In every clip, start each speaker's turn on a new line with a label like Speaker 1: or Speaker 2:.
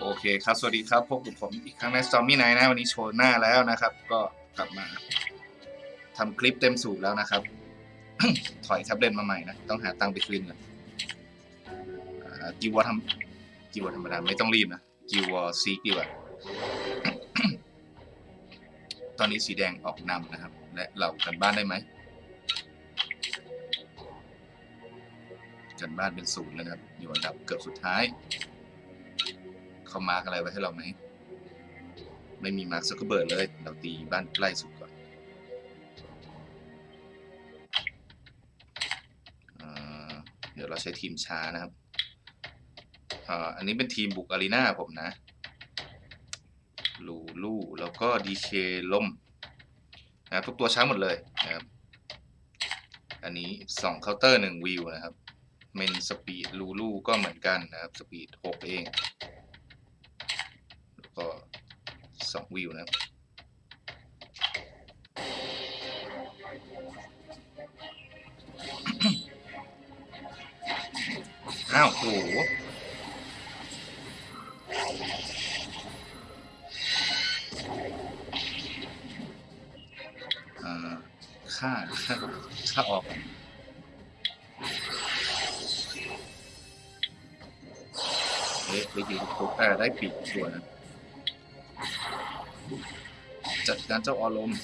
Speaker 1: โอเคครับ สวัสดีครับพบกับผมอีกครั้งใน Stormy Night นะวันนี้โชว์หน้าแล้วนะครับ ก็กลับมาทำคลิปเต็มสูบแล้วนะครับ ถอยแท็บเล็ตมาใหม่นะ ต้องหาตังค์ไปคืนก่อนกิววอทำกิววอธรรมดาไม่ต้องรีบนะกิววอซีกิวอะตอนนี้สีแดงออกนำนะครับ และเรากันบ้านได้ไหมกันบ้านเป็นศูนย์แล้วนะครับ อยู่อันดับเกือบสุดท้าย เขามาร์กอะไรไว้ให้เราไหม ไม่มีมาร์กซักเบิร์ดเลย เราตีบ้านใกล้สุดก่อนเดี๋ยวเราใช้ทีมช้านะครับอันนี้เป็นทีมบุกอารีนาผมนะ ลูลูแล้วก็ดีเคล่มนะครับทุกตัวช้าหมดเลยนะครับ อันนี้สองเคาน์เตอร์หนึ่งวิวนะครับ เมนสปีดลูลูก็เหมือนกันนะครับ สปีดหกเอง 2 วิวนะครับอ้าวโอ้หค่าค่าค่าออกเอ๊ะวิธีทุกอ่าได้ปิดตัวนะ จัดการเจ้าอารมณ์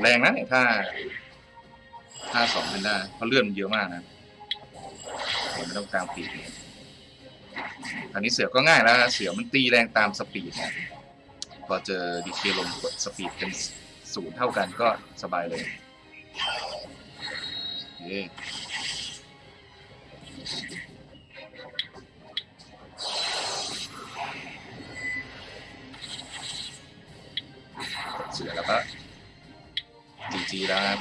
Speaker 1: แรงนะเนี่ยถ้า ถ้าสองพันได้เพราะเลื่อนมันเยอะมากนะผมไม่ต้องกลางปีกอันนี้เสือก็ง่ายแล้วเสือมันตีแรงตามสปีดนะพอเจอดีเคลมกดสปีดเป็นศูนย์เท่ากันก็สบายเลยเค จีแล้วครับ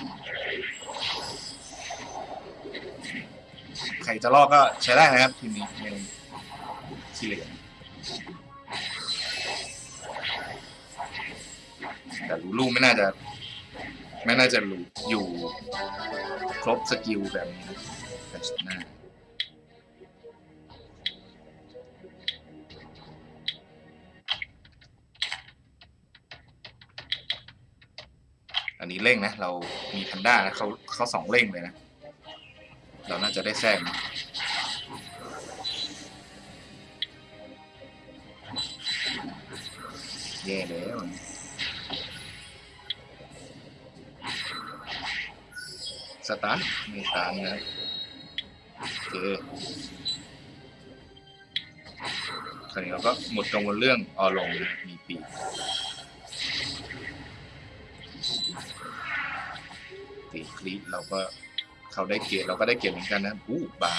Speaker 1: ใครจะลอกก็ใช้ได้นะครับทีมนี้ไม่ต้องขี้เหร่แต่รูลูไม่น่าจะ ไม่น่าจะรู้อยู่ครบสกิลแบบนี้นะแต่หน้า อันนี้เร่งนะ เรามีแพนด้านะเขาเขาสองเร่งเลยนะ เราน่าจะได้แทรกนะแย่แล้วสตาร์ทไม่ตาร์มนะโอเคคราวนี้เราก็หมดกังวลเรื่องออลงมีปี คลิปเราก็เขาได้เกียรติเราก็ได้เกียรติเหมือนกันนะอู้บา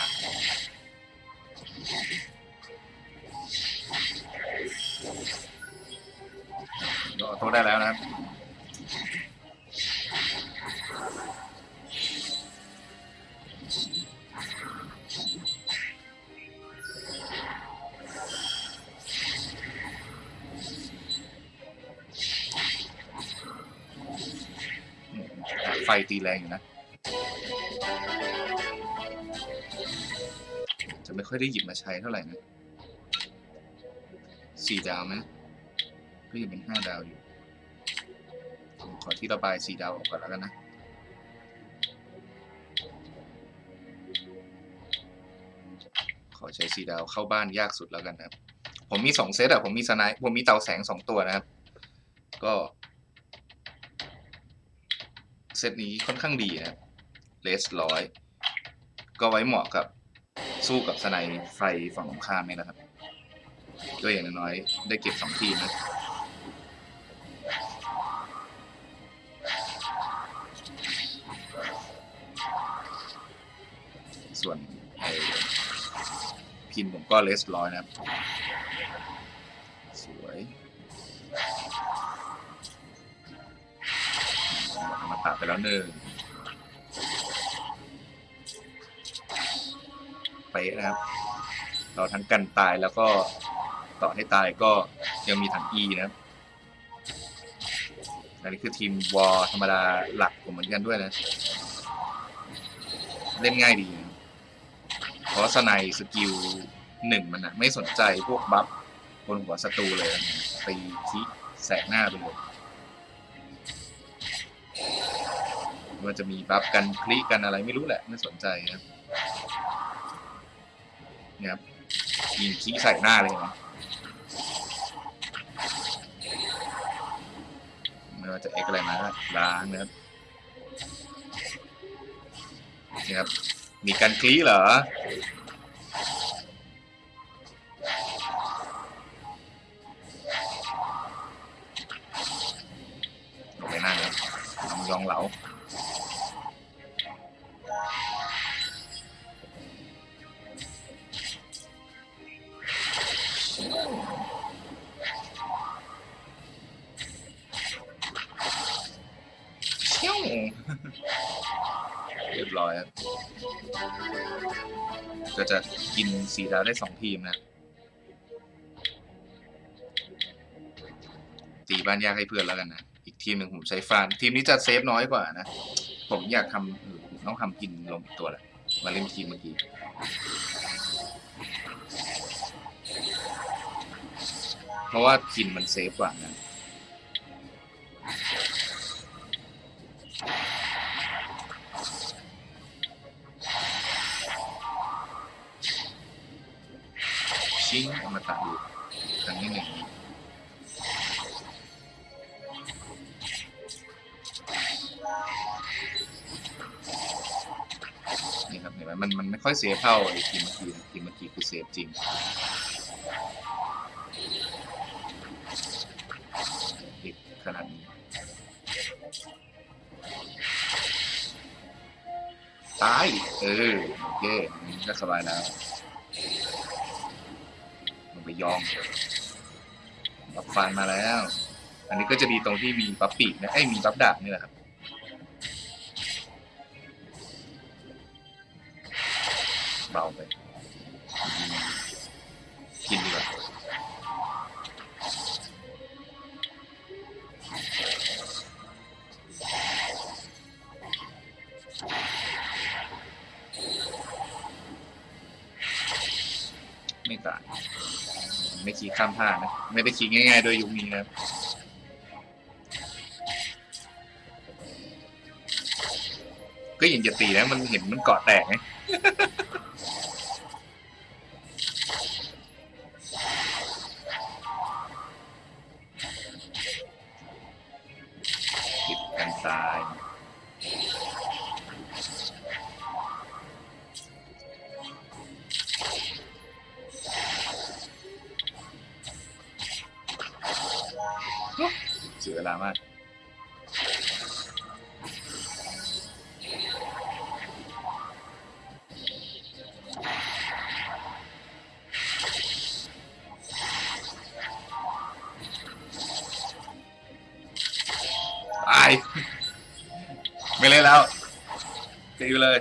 Speaker 1: ตีแรงอยู่นะ จะไม่ค่อยได้หยิบมาใช้เท่าไหร่นะสี่ดาวไหมก็ยังเป็นห้าดาวอยู่ผมขอที่ระบายสี่ดาวออกก่อนแล้วกันนะขอใช้สี่ดาวเข้าบ้านยากสุดแล้วกันนะครับ ผมมีสองเซตอะผมมีสไนป์ผมมีเตาแสงสองตัวนะครับ ก็ ซตนี้ค่อนข้างดีนะครับเลสร้อยก็ไว้เหมาะกับสู้กับสไนไฟฝั่งตรงข้ามนี่นะครับก็อย่างน้อยๆได้เก็บสองทีนะส่วนไอ้พินผมก็เลสร้อยนะครับ มาตัดไปแล้วหนึ่งเป๊ะนะครับ เราทั้งกันตายแล้วก็ต่อให้ตายก็ยังมีถัง E นะครับอันนี้คือทีมวอลธรรมดาหลักผมเหมือนกันด้วยนะ เล่นง่ายดี เพราะสไนสกิลหนึ่งมันอะไม่สนใจพวกบัฟบนหัวศัตรูเลย ตีคิแสกหน้าไปเลย มันจะมีบัฟกันคลิกันอะไรไม่รู้แหละไม่สนใจครับเนี่ยครับยิงคิใส่หน้าเลยนะไม่ว่าจะเอ็กอะไรมาล้างนะครับนี่ครับมีการคลีเหรอ ก็จะกินสีดาวได้สองทีมนะตีบ้านยากให้เพื่อนแล้วกันนะ อีกทีมหนึ่งผมใช้ฟาน ทีมนี้จะเซฟน้อยกว่านะ ผมอยากทำเออผมต้องทำกินลงตัวแหละมาเล่นทีมเมื่อกี้เพราะว่ากินมันเซฟกว่านะ ชิงอมตัดอยู่ครั้งที่หนึ่งนี่ครับเห็นไหมมันมันไม่ค่อยเซฟเท่าไอ้ทีเมื่อกี้ทีเมื่อกี้คือเซฟจริงอีกขนาดนี้ตายเออโอเคนนี้ก็สบายแล้ว ยองบัฟฟันมาแล้ว อันนี้ก็จะดีตรงที่มีบัฟปีกนะไอ้มีบัฟดาบนี่แหละครับเบาไป ไม่ได้ขี่ง่ายๆโดยยุคนี้นะครับก็ยังจะตีนะมันเห็นมันเกาะแตกไง ลามากตายไม่เล่นแล้วตีไปเลย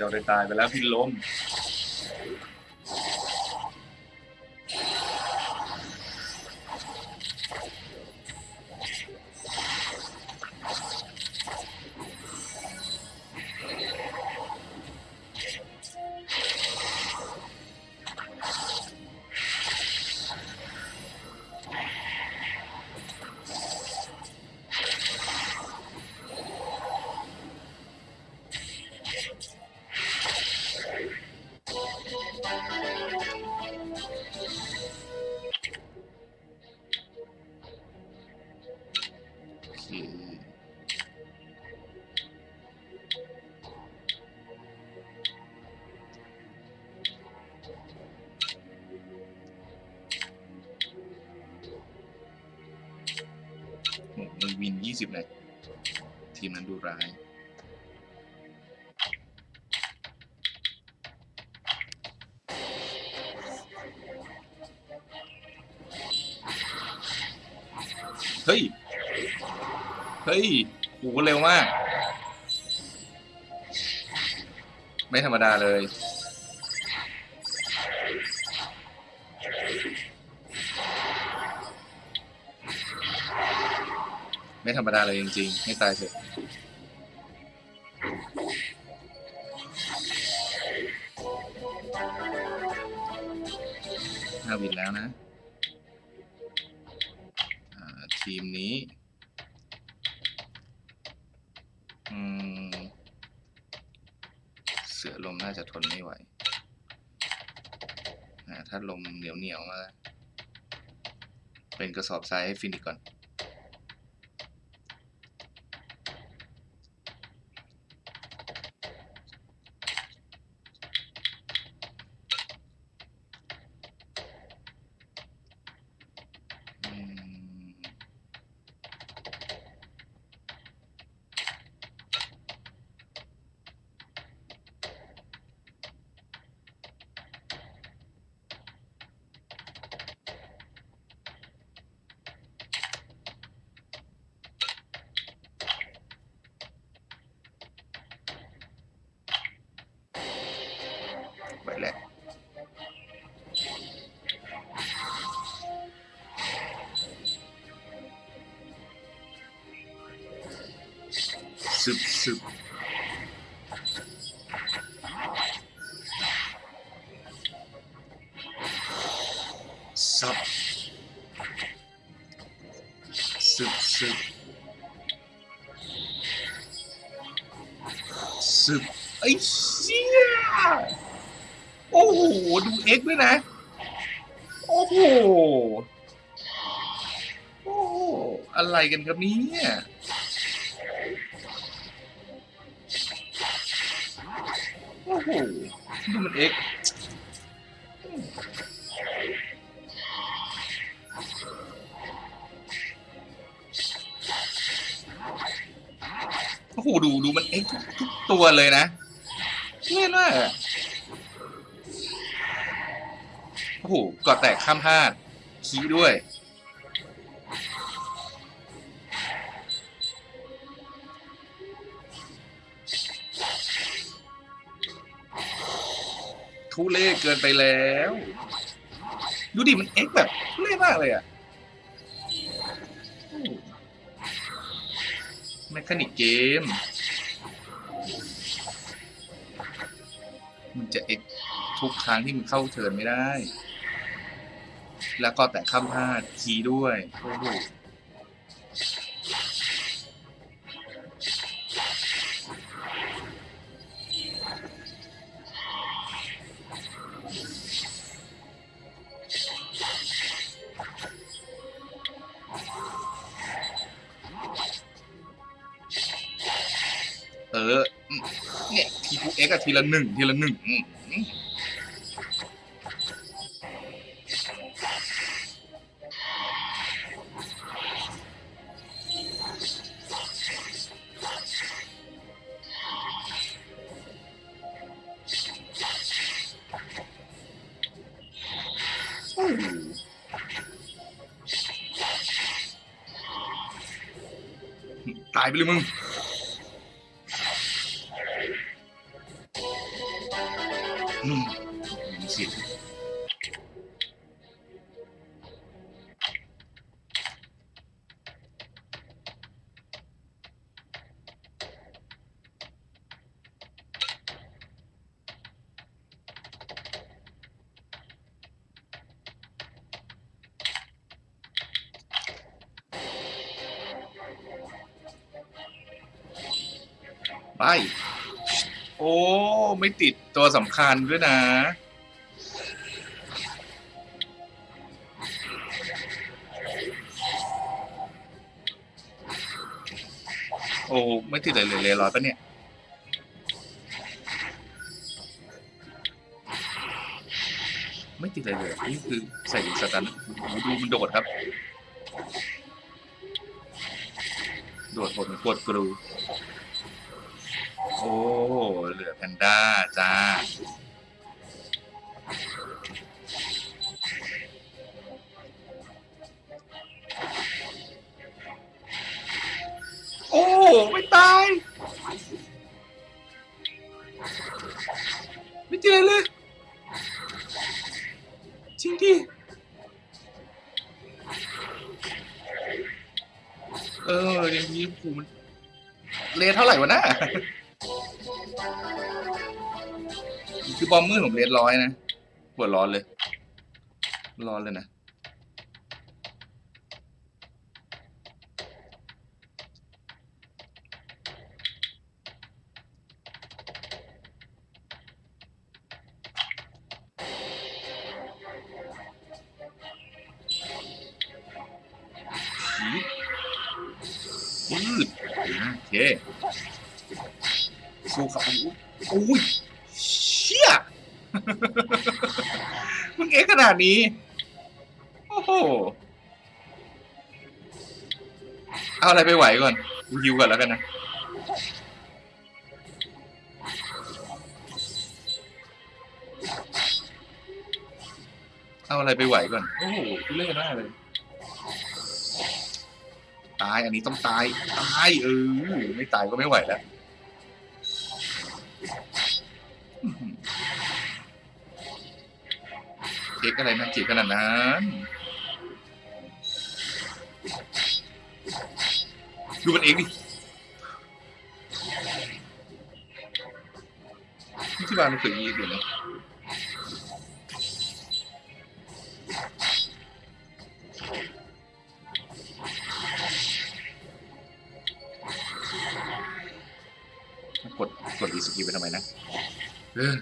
Speaker 1: จ้าได้ตายไปแล้วพี่ล้ม สิบเลย ทีมนั้นดูร้าย เฮ้ย เฮ้ยโหเร็วมาก ไม่ธรรมดาเลย ไม่ธรรมดาเลยจริงๆ ให้ตายเถอะห้าวินแล้วนะทีมนี้ เสือลมน่าจะทนไม่ไหว ถ้าลมเหนียวเหนียวๆมา เป็นกระสอบทรายให้ฟินิกก่อน อืม ไปแดูเอ็กด้วยนะ โอ้โห โอ้โหอะไรกันครับเนี่ยโอ้โหดูมันเอ็กโอ้โหดูดูมันเอ็กทุกตัวเลยนะเล่นมากอะ โอ้โหกอดแตกข้ามพลาดคีด้วย ทุเล่เกินไปแล้ว ดูดิ มันเอ็กแบบทุเล่มากเลยอะแมคานิกเกม มันจะเอ็กทุกครั้งที่มึงเข้าเทิร์นไม่ได้ แล้วก็แต่ข้ามพลาดคีด้วยโอ้โหเออเนี่ยทีกูเอ็กอะทีละหนึ่งทีละหนึ่ง ไปเลยมึง อืมเสียง ไป โอ้ ไม่ติดตัวสำคัญด้วยนะ โอ้ ไม่ติดเลยเลยเลยร้อยปะเนี่ย ไม่ติดเลยเลยนี่คือใส่สตันดูมันโดดครับ โดดโหดเหมือนกดกรู โอ้ เหลือแพนด้าจ้า โอ้ ไม่ตาย ไม่เจอเลยจริงดิเอออย่างนี้ผูมเลทเท่าไหร่วะน่ะ คือบอมมืดผมเลทร้อยนะปวดร้อนเลย ร้อนเลยนะชีสปืดโอเค สู้ครับโอ้ยเชี่ยมึงเอ็กขนาดนี้ โอ้โห เอาอะไรไปไหวก่อนกูฮิวก่อนแล้วกันนะเอาอะไรไปไหวก่อน โอ้โหเล่มากเลย ตาย อันนี้ต้องตาย ตาย เออ ไม่ตายก็ไม่ไหวแล้ว เอ็กอะไรนะจีบขนาดนั้นดูมันเองดิที่บ้านมันเคยยีอยู่นะกดกดอีสกิลไปทำไมนะเออ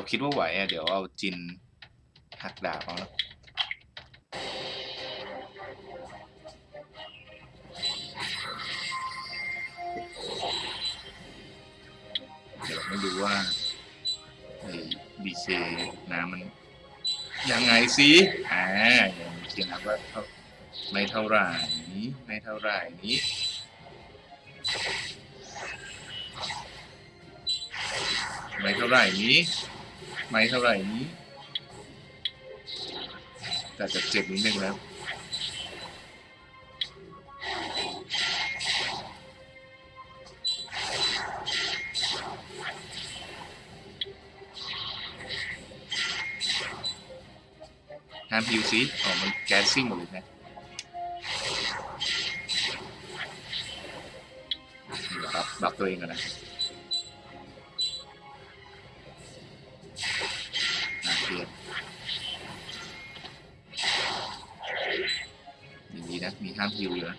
Speaker 1: เราคิดว่าไหวอะเดี๋ยวเอาจินหักดาบเอาแล้วเดี๋ยวไม่ดูว่าไอ้บีเคน้ำมัน ยังไงสิอ่าอย่างเขียนนะว่าเท่าไม่เท่าไหร่นี้ไม่เท่าไหร่นี้ไม่เท่าไหร่นี้ ไหมเท่าไหร่นี้ แต่จะเจ็บนิดนึงแล้วห้ามฮิวซิอ๋อมันแก๊สซิ่งหมดเลยนะรับรับตัวเองก่อนนะ เคลียร์อย่างนี้นะมีห้ามฮิวอยู่นะ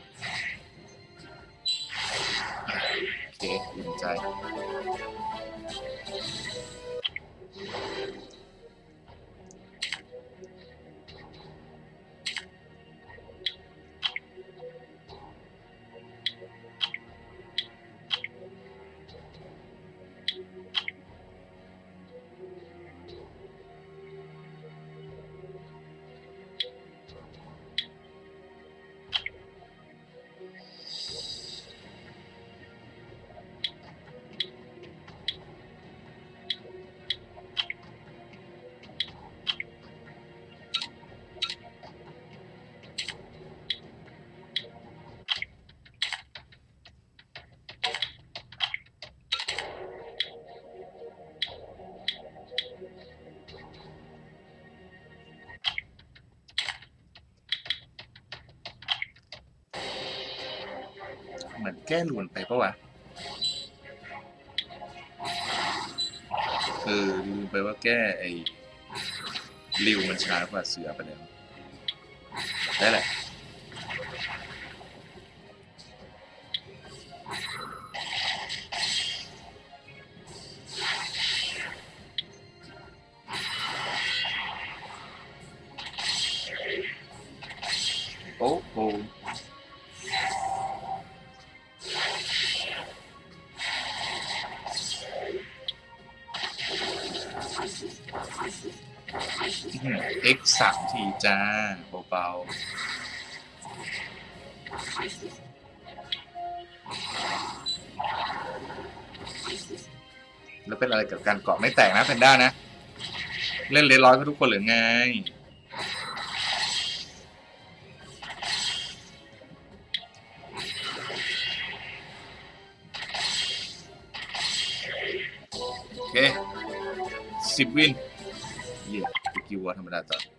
Speaker 1: อะโอเคอุ่นใจ เหมือนแก้หลวนไปปะวะเออลืมไปว่าแก้ไอ้ริวมันช้ากว่าเสือไปแล้วได้แหละ จ้าเบาๆแล้วเป็นอะไรกับการเกาะไม่แตกนะแพนด้านะ เล่นเลร้อยก็ทุกคนหรือไงโอเคสิบวินเยี่ยสกิลวัวธรรมดาต่อ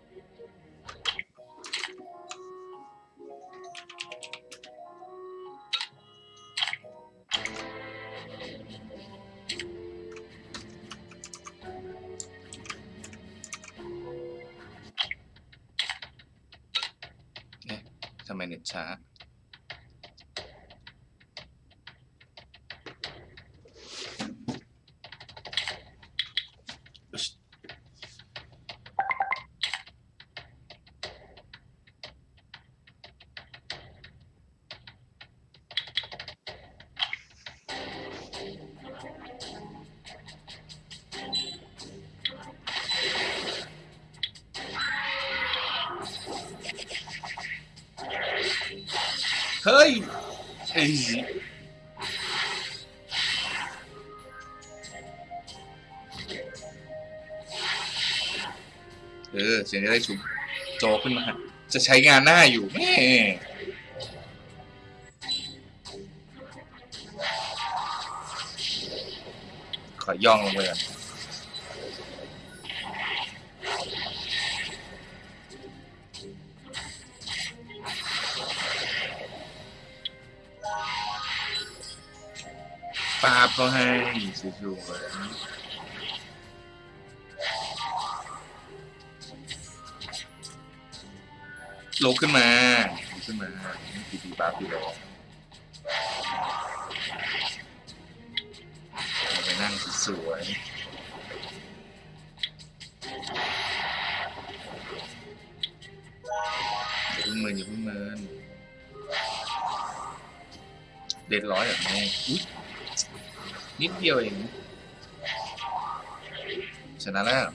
Speaker 1: เฮ้ยเอ้ยเออเสียงจะได้ชุบโจขึ้นมา จะใช้งานหน้าอยู่แม่ขอย่องลงไปก่อน ปาบเขาให้สวยๆลุกขึ้นมาลุกขึ้นมาปีปีปาปีแล้วไปนั่งสวยๆอย่าเพิ่งเมินอย่าเพิ่งเมินเด็ดร้อยแบบนี้ นิดเดียวเอง ชนะแล้ว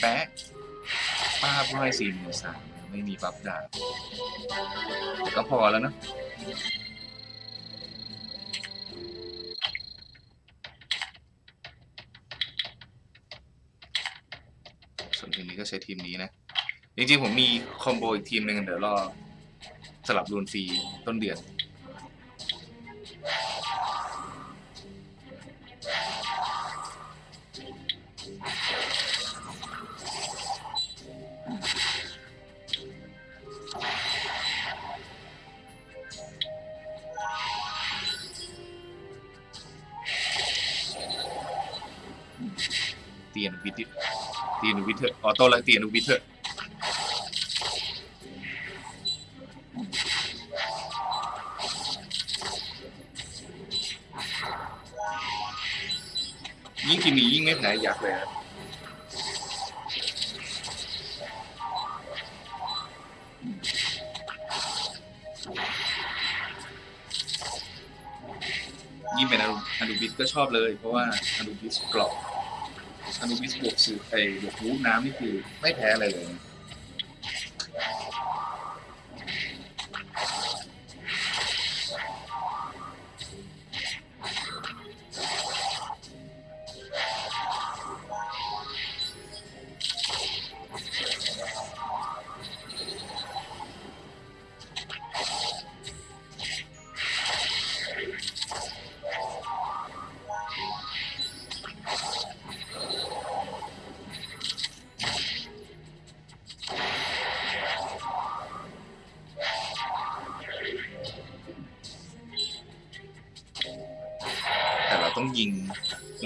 Speaker 1: แปะป้าผู้ให้สี่หมื่นสามไม่มีบัฟดาก็พอแล้วเนอะส่วนทีมนี้ ก็ใช้ทีมนี้นะ จริงๆผมมีคอมโบอีกทีมหนึ่งเดี๋ยวรอสลับรูนฟรีต้นเดือน ออโต้แล้วเตียนวิทเถอะยิ่งกินมียิ่งไม่แพ้ยักษ์เลยครับยิ่งเป็นอนุอนุบิสก็ชอบเลย เพราะว่าอนุบิสกรอบ อนุบิสบวกสื่อไอ้บวกวูฟน้ำนี่คือไม่แพ้อะไรเลย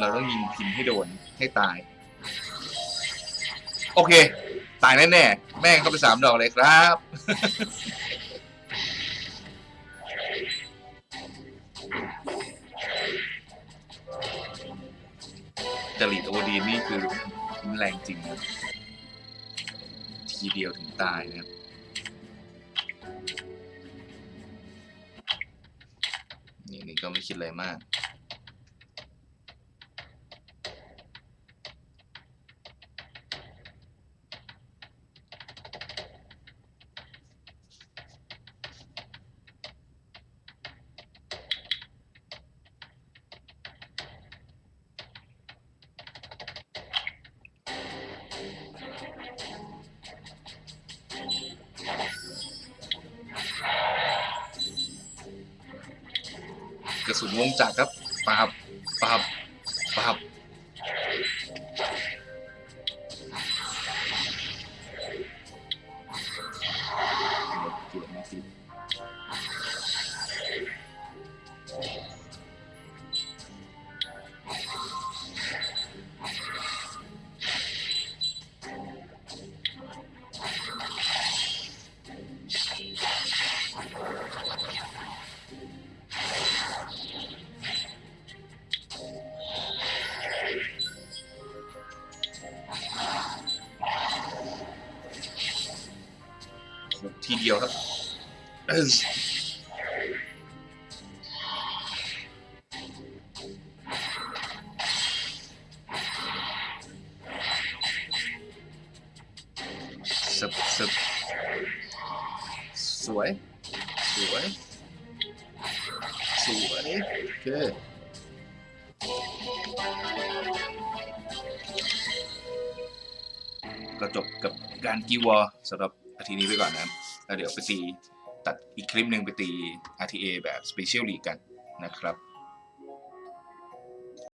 Speaker 1: เราต้องยิงพินให้โดนให้ตาย โอเค ตายแน่ๆแม่งเข้าไปสามดอกเลยครับ จริตโอดีนนี่คือแรงจริงนะทีเดียวถึงตายนะ สุนวงจักรครับปาบปาบ ทีเดียวครับสึบสึบสวย สวย สวย โอเคก็จบกับการกีวอสำหรับอาทิตย์นี้ไปก่อนนะครับ แล้วเดี๋ยวไปตีตัดอีกคลิปหนึ่งไปตี RTA แบบ Special League กันนะครับ